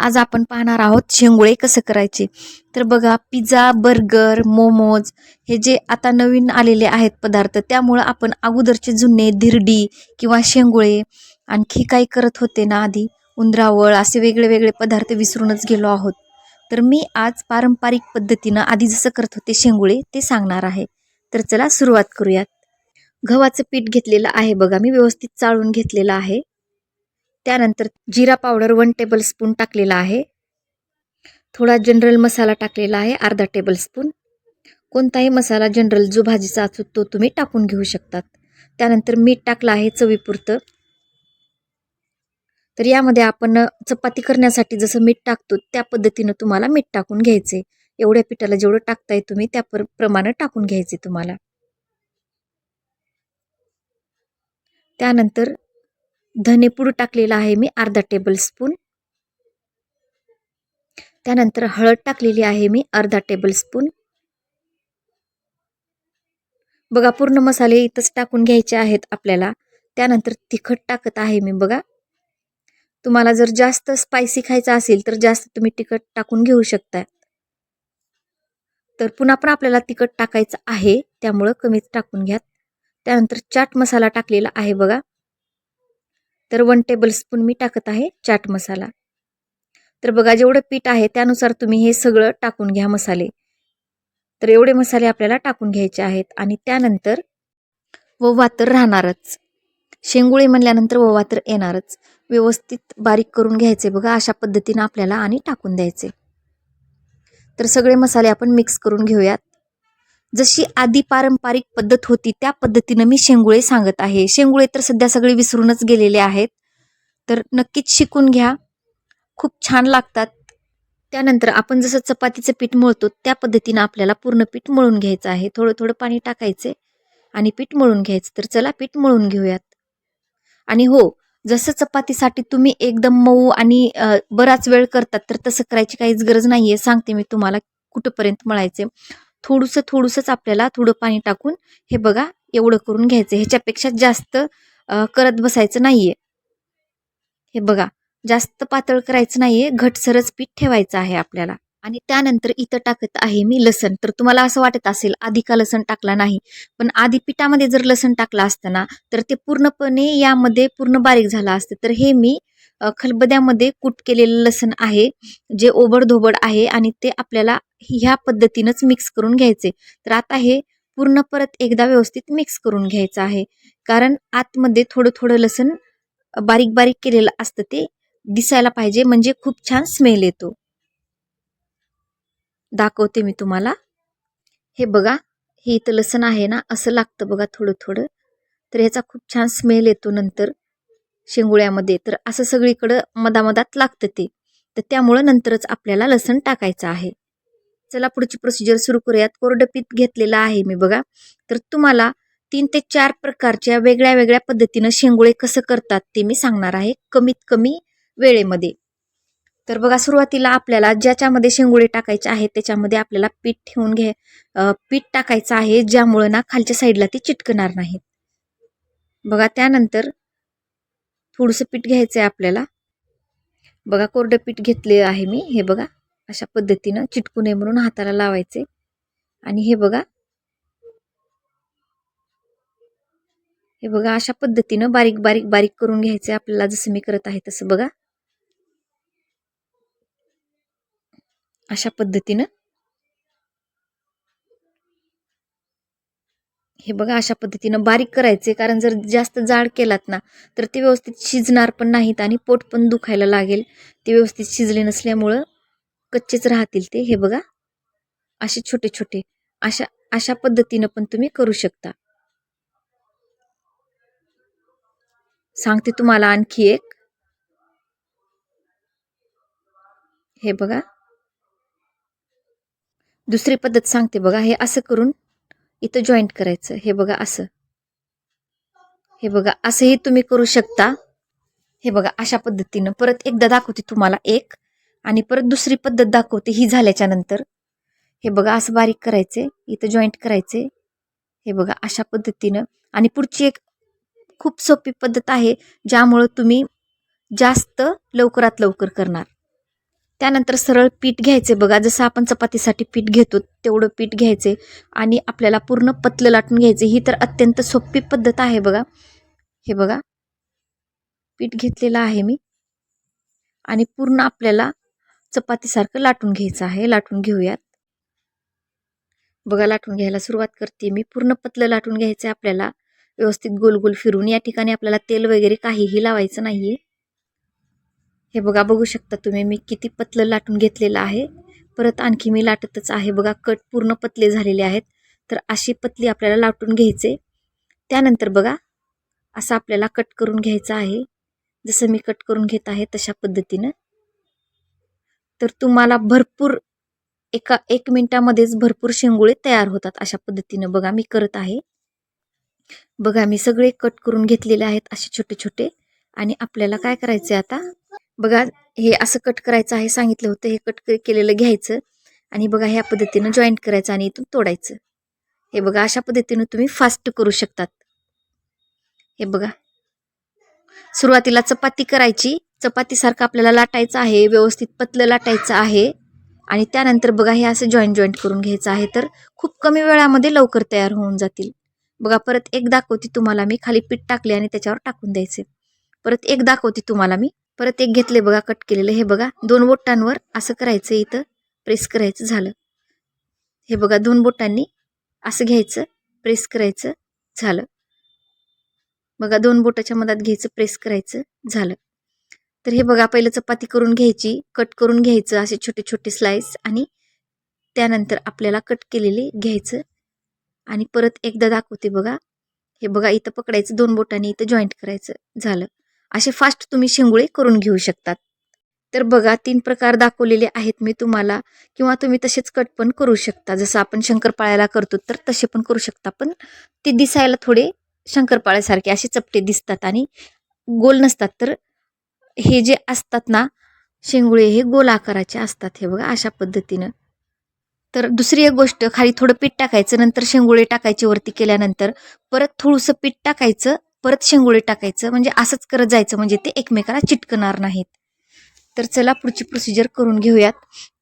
आज आपण पाहणार आहोत शेंगुळे कसं करायचे. तर बघा पिझ्झा बर्गर मोमोज हे जे आता नवीन आलेले आहेत पदार्थ त्यामुळं आपण अगोदरचे जुने धिरडी किंवा शेंगुळे आणखी काही करत होते ना आधी. उंदरावळ असे वेगळे वेगळे पदार्थ विसरूनच गेलो आहोत. तर मी आज पारंपरिक पद्धतीनं आधी जसं करत होते शेंगुळे ते सांगणार आहे. तर चला सुरुवात करूयात. गव्हाचं पीठ घेतलेलं आहे बघा मी व्यवस्थित चाळून घेतलेलं आहे. त्यानंतर जिरा पावडर वन टेबल स्पून टाकलेला आहे. थोडा जनरल मसाला टाकलेला आहे अर्धा टेबल स्पून कोणताही मसाला जनरल जो भाजीचा असतो तो तुम्ही टाकून घेऊ शकतात. त्यानंतर मीठ टाकलं आहे चवीपुरतं. तर यामध्ये आपण चपाती करण्यासाठी जसं मीठ टाकतो त्या पद्धतीनं तुम्हाला मीठ टाकून घ्यायचे. एवढ्या पिठाला जेवढं टाकताय तुम्ही त्या प्रमाणे टाकून घ्यायचे तुम्हाला. त्यानंतर धनेपूड टाकलेला आहे मी अर्धा टेबल स्पून त्यानंतर हळद टाकलेली आहे मी अर्धा टेबल स्पून बघा पूर्ण मसाले इथंच टाकून घ्यायचे आहेत आपल्याला. त्यानंतर तिखट टाकत आहे मी बघा. तुम्हाला जर जास्त स्पायसी खायचं असेल तर जास्त तुम्ही तिखट टाकून घेऊ शकता तर पुन्हा पण आपल्याला तिखट टाकायचं आहे त्यामुळं कमीच टाकून घ्या त्यानंतर चाट मसाला टाकलेला आहे बघा. तर वन टेबल स्पून मी टाकत आहे चाट मसाला. तर बघा जेवढं पीठ आहे त्यानुसार तुम्ही हे सगळं टाकून घ्या मसाले. तर एवढे मसाले आपल्याला टाकून घ्यायचे आहेत आणि त्यानंतर ववा तर राहणारच. शेंगुळे म्हणल्यानंतर ववा तर येणारच. व्यवस्थित बारीक करून घ्यायचे बघा अशा पद्धतीनं आपल्याला आणि टाकून द्यायचे. तर सगळे मसाले आपण मिक्स करून घेऊयात. जशी आधी पारंपरिक पद्धत होती त्या पद्धतीनं मी शेंगुळे सांगत आहे. शेंगुळे तर सध्या सगळे विसरूनच गेलेले आहेत. तर नक्कीच शिकून घ्या. खूप छान लागतात. त्यानंतर आपण जसं चपातीचं पीठ मळतो त्या पद्धतीनं आपल्याला पूर्ण पीठ मळून घ्यायचं आहे. थोडं थोडं पाणी टाकायचे आणि पीठ मळून घ्यायचं. तर चला पीठ मळून घेऊयात. आणि हो जसं चपातीसाठी तुम्ही एकदम मऊ आणि बराच वेळ करतात तर तसं करायची काहीच गरज नाही आहे सांगते मी तुम्हाला कुठंपर्यंत मळायचे थोडंसं थोडंसंच आपल्याला थोडं पाणी टाकून हे बघा एवढं करून घ्यायचं. ह्याच्यापेक्षा जास्त करत बसायचं नाही आहे हे बघा जास्त पातळ करायचं नाही आहे घटसरच पीठ ठेवायचं आहे आपल्याला. आणि त्यानंतर इथं टाकत आहे मी लसण. तर तुम्हाला असं वाटत असेल आधी का लसण टाकला नाही? पण आधी पिठामध्ये जर लसण टाकलं असतं ना तर ते पूर्णपणे यामध्ये पूर्ण बारीक झालं असतं. तर हे मी खलबद्यामध्ये कूट केलेलं लसण आहे जे ओबडधोबड आहे आणि ते आपल्याला ह्या पद्धतीनंच मिक्स करून घ्यायचे. तर आता हे पूर्ण परत एकदा व्यवस्थित मिक्स करून घ्यायचं आहे. कारण आतमध्ये थोडं थोडं लसण बारीक बारीक केलेलं असतं ते दिसायला पाहिजे म्हणजे खूप छान स्मेल येतो. दाखवते मी तुम्हाला. हे बघा हे इथं लसण आहे ना असं लागतं बघा थोडं थोडं. तर ह्याचा खूप छान स्मेल येतो नंतर. शेंगुळ्यामध्ये तर असं सगळीकडं मधामधात लागतं ते. तर त्यामुळं नंतरच आपल्याला लसण टाकायचं आहे. चला पुढची प्रोसिजर सुरू करूयात. कोरडं पीठ घेतलेलं आहे मी बघा. तर तुम्हाला तीन ते चार प्रकारच्या वेगळ्या वेगळ्या पद्धतीनं शेंगुळे कसं करतात ते मी सांगणार आहे कमीत कमी वेळेमध्ये. तर बघा सुरुवातीला आपल्याला ज्याच्यामध्ये शेंगुळे टाकायचे आहेत त्याच्यामध्ये आपल्याला पीठ ठेवून घे पीठ टाकायचं आहे ज्यामुळं ना खालच्या साईडला ते चिटकणार नाहीत. बघा त्यानंतर थोडंसं पीठ घ्यायचं आहे आपल्याला. बघा कोरडं पीठ घेतले आहे मी. हे बघा अशा पद्धतीनं चिटकू नये म्हणून हाताला लावायचे आणि हे बघा हे बघा अशा पद्धतीनं बारीक बारीक बारीक करून घ्यायचे आपल्याला जसं मी करत आहे तसं बघा. अशा पद्धतीनं हे बघा अशा पद्धतीनं बारीक करायचे. कारण जर जास्त जाड केलात ना तर ते व्यवस्थित शिजणार पण नाहीत आणि पोट पण दुखायला लागेल. ते व्यवस्थित शिजले नसल्यामुळं कच्चेच राहतील ते. हे बघा असे छोटे छोटे अशा अशा पद्धतीनं पण तुम्ही करू शकता. सांगते तुम्हाला आणखी एक. हे बघा. दुसरी पद्धत सांगते बघा. हे असं करून इथं जॉईंट करायचं. हे बघा असं. हे बघा असंही तुम्ही करू शकता. हे बघा अशा पद्धतीनं. परत एकदा दाखवते तुम्हाला एक. आणि परत दुसरी पद्धत दाखवते ही झाल्याच्यानंतर. हे बघा असं बारीक करायचे. इथं जॉईंट करायचे. हे बघा अशा पद्धतीनं. आणि पुढची एक खूप सोपी पद्धत आहे ज्यामुळं तुम्ही जास्त लवकरात लवकर करणार. त्यानंतर सरळ पीठ घ्यायचे. बघा जसं आपण चपातीसाठी पीठ घेतो तेवढं पीठ घ्यायचे आणि आपल्याला पूर्ण पतलं लाटून घ्यायचे. ही तर अत्यंत सोपी पद्धत आहे बघा. हे बघा. पीठ घेतलेलं आहे मी. आणि पूर्ण आपल्याला चपातीसारखं लाटून घ्यायचं आहे. लाटून घेऊयात. बघा लाटून घ्यायला सुरुवात करते मी. पूर्ण पतलं लाटून घ्यायचं आहे आपल्याला. व्यवस्थित गोल गोल फिरून या ठिकाणी आपल्याला तेल वगैरे काहीही लावायचं नाही आहे हे बघा बघू शकता तुम्ही मी किती पतलं लाटून घेतलेलं आहे. परत आणखी मी लाटतच आहे बघा कट पूर्ण पतले झालेले आहेत. तर अशी पतली आपल्याला लाटून घ्यायचे. त्यानंतर बघा असं आपल्याला कट करून घ्यायचं आहे. जसं मी कट करून घेत आहे तशा पद्धतीनं. तर तुम्हाला भरपूर एका एक मिनटामध्येच भरपूर शेंगुळे तयार होतात अशा पद्धतीनं बघा मी करत आहे. बघा मी सगळे कट करून घेतलेले आहेत असे छोटे छोटे आणि आपल्याला काय करायचं आता? बघा हे असं कट करायचं आहे सांगितलं होतं हे कट केलेलं घ्यायचं. आणि बघा ह्या पद्धतीनं जॉईंट करायचं आणि इथून तोडायचं. हे बघा अशा पद्धतीनं तुम्ही फास्ट करू शकतात. हे बघा. सुरुवातीला चपाती करायची. चपातीसारखं आपल्याला लाटायचं आहे व्यवस्थित पतलं लाटायचं आहे. आणि त्यानंतर बघा हे असं जॉईंट जॉईंट करून घ्यायचं आहे. तर खूप कमी वेळामध्ये लवकर तयार होऊन जातील. बघा परत एक दाखवते तुम्हाला मी. खाली पीठ टाकले आणि त्याच्यावर टाकून द्यायचे. परत एक दाखवते तुम्हाला मी. परत एक घेतले बघा कट केलेलं. हे बघा दोन बोटांवर असं करायचं इथं प्रेस करायचं झालं. हे बघा दोन बोटांनी असं घ्यायचं प्रेस करायचं झालं. बघा दोन बोटाच्या मधात घ्यायचं प्रेस करायचं झालं. तर हे बघा पहिलं चपाती करून घ्यायची कट करून घ्यायचं असे छोटे छोटे स्लाइस आणि त्यानंतर आपल्याला कट केलेले घ्यायचं. आणि परत एकदा दाखवते बघा. हे बघा इथं पकडायचं दोन बोटांनी इथं जॉईंट करायचं झालं. असे फास्ट तुम्ही शेंगुळे करून घेऊ शकतात. तर बघा तीन प्रकार दाखवलेले आहेत मी तुम्हाला किंवा तुम्ही तसेच कट पण करू शकता. जसं आपण शंकरपाळ्याला करतो तर तसे पण करू शकता. पण ते दिसायला थोडे शंकरपाळ्यासारखे असे चपटे दिसतात आणि गोल नसतात. तर हे जे असतात ना शेंगुळे हे गोल आकाराचे असतात हे बघा अशा पद्धतीनं. तर दुसरी एक गोष्ट खाली थोडं पीठ टाकायचं नंतर शेंगुळे टाकायचे वरती केल्यानंतर परत थोडंसं पीठ टाकायचं परत शेंगुळे टाकायचं म्हणजे असंच करत जायचं म्हणजे ते एकमेकाला चिटकणार नाहीत. तर चला पुढची प्रोसिजर करून घेऊयात.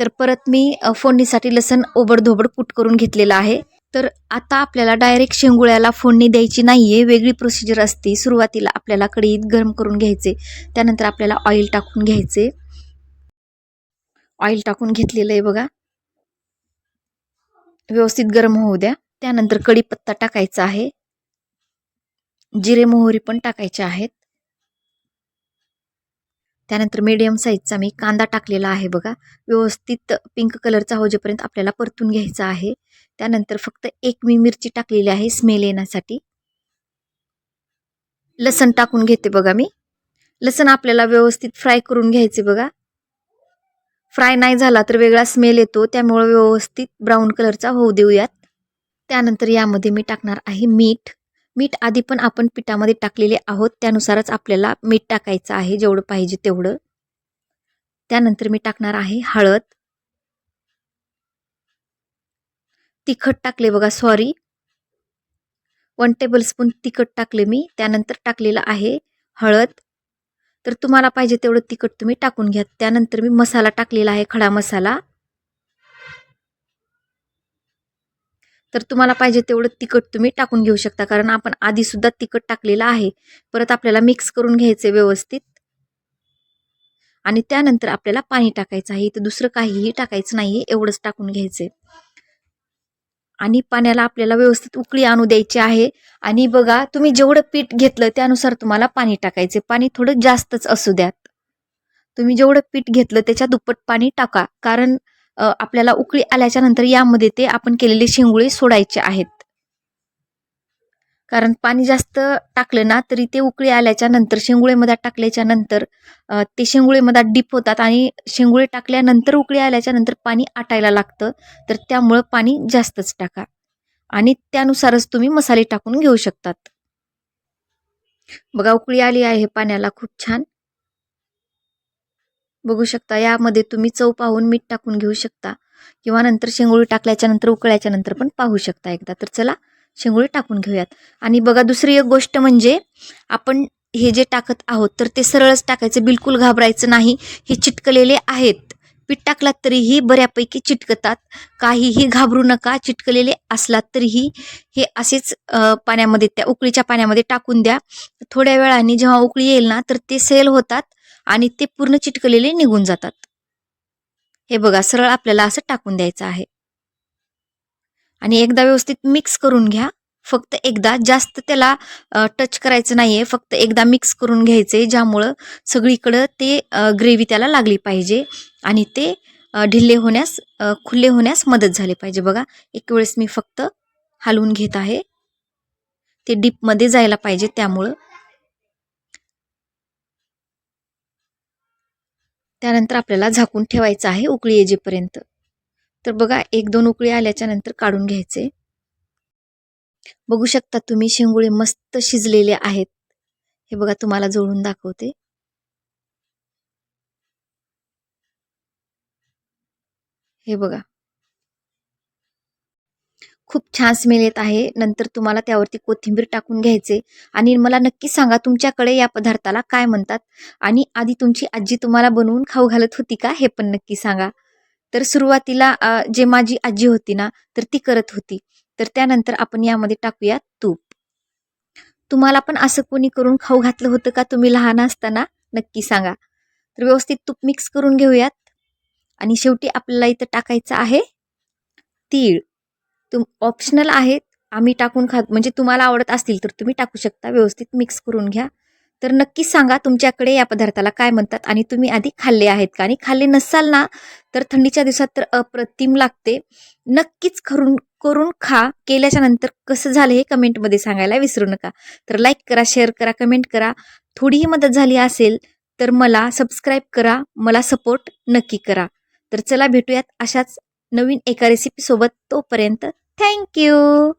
तर परत मी फोडणीसाठी लसण ओबडधोबड कुट करून घेतलेलं आहे. तर आता आपल्याला डायरेक्ट शेंगुळ्याला फोडणी द्यायची नाही आहे वेगळी प्रोसिजर असते. सुरुवातीला आपल्याला कढईत गरम करून घ्यायचे त्यानंतर आपल्याला ऑइल टाकून घ्यायचे. ऑइल टाकून घेतलेलं आहे बघा. व्यवस्थित गरम होऊ द्या. त्यानंतर कढीपत्ता टाकायचा आहे. जिरे मोहरी पण टाकायचे आहेत. त्यानंतर मीडियम साईजचा मी कांदा टाकलेला आहे बघा. व्यवस्थित पिंक कलरचा होजेपर्यंत आपल्याला परतून घ्यायचा आहे. त्यानंतर फक्त एक मी मिरची टाकलेली आहे स्मेल येण्यासाठी. लसण टाकून घेते बघा मी. लसण आपल्याला व्यवस्थित फ्राय करून घ्यायचे बघा. फ्राय नाही झाला तर वेगळा स्मेल येतो. त्यामुळे व्यवस्थित ब्राऊन कलरचा होऊ देऊयात. त्यानंतर यामध्ये मी टाकणार आहे मीठ. मीठ आधी पण आपण पिठामध्ये टाकलेले आहोत. त्यानुसारच आपल्याला मीठ टाकायचं आहे. जेवढं पाहिजे तेवढं. त्यानंतर मी टाकणार आहे हळद. तिखट टाकले बघा सॉरी वन टेबल स्पून तिखट टाकले मी. त्यानंतर टाकलेलं आहे हळद. तर तुम्हाला पाहिजे तेवढं तिखट तुम्ही टाकून घ्या. त्यानंतर मी मसाला टाकलेला आहे खडा मसाला. तर तुम्हाला पाहिजे तेवढं तिखट तुम्ही टाकून घेऊ शकता. कारण आपण आधीसुद्धा तिखट टाकलेलं आहे. परत आपल्याला मिक्स करून घ्यायचे व्यवस्थित. आणि त्यानंतर आपल्याला पाणी टाकायचं आहे. इथं दुसरं काहीही टाकायचं नाही आहे एवढंच टाकून घ्यायचं आणि पाण्याला आपल्याला व्यवस्थित उकळी आणू द्यायची आहे. आणि बघा तुम्ही जेवढं पीठ घेतलं त्यानुसार तुम्हाला पाणी टाकायचे पाणी थोडं जास्तच असू द्यात. तुम्ही जेवढं पीठ घेतलं त्याच्या दुप्पट पाणी टाका. कारण आपल्याला उकळी आल्याच्यानंतर यामध्ये ते आपण केलेले शेंगुळे सोडायचे आहेत. कारण पाणी जास्त टाकलं ना तरी ते उकळी आल्याच्यानंतर शेंगुळेमध्ये टाकल्याच्या नंतर ते शेंगुळेमध्ये डीप होतात आणि शेंगुळे टाकल्यानंतर उकळी आल्याच्यानंतर पाणी आटायला लागतं. तर त्यामुळं पाणी जास्तच टाका. आणि त्यानुसारच तुम्ही मसाले टाकून घेऊ शकतात. बघा उकळी आली आहे पाण्याला खूप छान. बघू शकता. यामध्ये तुम्ही चव पाहून मीठ टाकून घेऊ शकता. किंवा नंतर शेंगोळी टाकल्याच्या नंतर उकळ्याच्या नंतर पण पाहू शकता एकदा. तर चला शेंगोळी टाकून घेऊयात. आणि बघा दुसरी एक गोष्ट म्हणजे आपण हे जे टाकत आहोत तर ते सरळच टाकायचं बिलकुल घाबरायचं नाही. हे चिटकलेले आहेत. पीठ टाकलात तरीही बऱ्यापैकी चिटकतात. काहीही घाबरू नका. चिटकलेले असलात तरीही हे असेच पाण्यामध्ये त्या उकळीच्या पाण्यामध्ये टाकून द्या. थोड्या वेळाने जेव्हा उकळी येईल ना तर ते सेल होतात. आणि ते पूर्ण चिटकलेले निघून जातात. हे बघा सरळ आपल्याला असं टाकून द्यायचं आहे. आणि एकदा व्यवस्थित मिक्स करून घ्या. फक्त एकदा जास्त त्याला टच करायचं नाही आहे फक्त एकदा मिक्स करून घ्यायचे ज्यामुळं सगळीकडं ते ग्रेव्ही त्याला लागली पाहिजे आणि ते ढिल्ले होण्यास खुल्ले खुले होण्यास मदत झाली पाहिजे. बघा एक वेळेस मी फक्त हलवून घेत आहे. ते डीपमध्ये जायला पाहिजे त्यामुळं. त्यानंतर आपल्याला झाकून ठेवायचं आहे उकळी येजेपर्यंत तर बघा एक दोन उकळी आल्याच्यानंतर काढून घ्यायचे. बघू शकता तुम्ही शेंगुळे मस्त शिजलेले आहेत. हे बघा तुम्हाला जोडून दाखवते. हे बघा. खूप छान स्मेल येत आहे. नंतर तुम्हाला त्यावरती कोथिंबीर टाकून घ्यायचे. आणि मला नक्की सांगा तुमच्याकडे या पदार्थाला काय म्हणतात? आणि आधी तुमची आजी तुम्हाला बनवून खाऊ घालत होती का? हे पण नक्की सांगा. तर सुरुवातीला जे माझी आजी होती ना तर ती करत होती. तर त्यानंतर आपण यामध्ये टाकूया तूप. तुम्हाला पण असं कोणी करून खाऊ घातलं होतं का? तुम्ही लहान असताना? नक्की सांगा. तर व्यवस्थित तूप मिक्स करून घेऊयात. आणि शेवटी आपल्याला इथं टाकायचं आहे तीळ. तुम ऑप्शनल आहेत आम्ही टाकून खात म्हणजे तुम्हाला आवडत असतील तर तुम्ही टाकू शकता व्यवस्थित मिक्स करून घ्या. तर नक्कीच सांगा तुमच्याकडे या पदार्थाला काय म्हणतात आणि तुम्ही आधी खाल्ले आहेत का? आणि खाल्ले नसाल ना तर थंडीच्या दिवसात तर अप्रतिम लागते. नक्कीच करून करून खा. केल्याच्यानंतर कसं झालं हे कमेंटमध्ये सांगायला विसरू नका. तर लाईक करा शेअर करा कमेंट करा. थोडीही मदत झाली असेल तर मला सबस्क्राईब करा मला सपोर्ट नक्की करा. तर चला भेटूयात अशाच नवीन एका रेसिपीसोबत तोपर्यंत Thank you.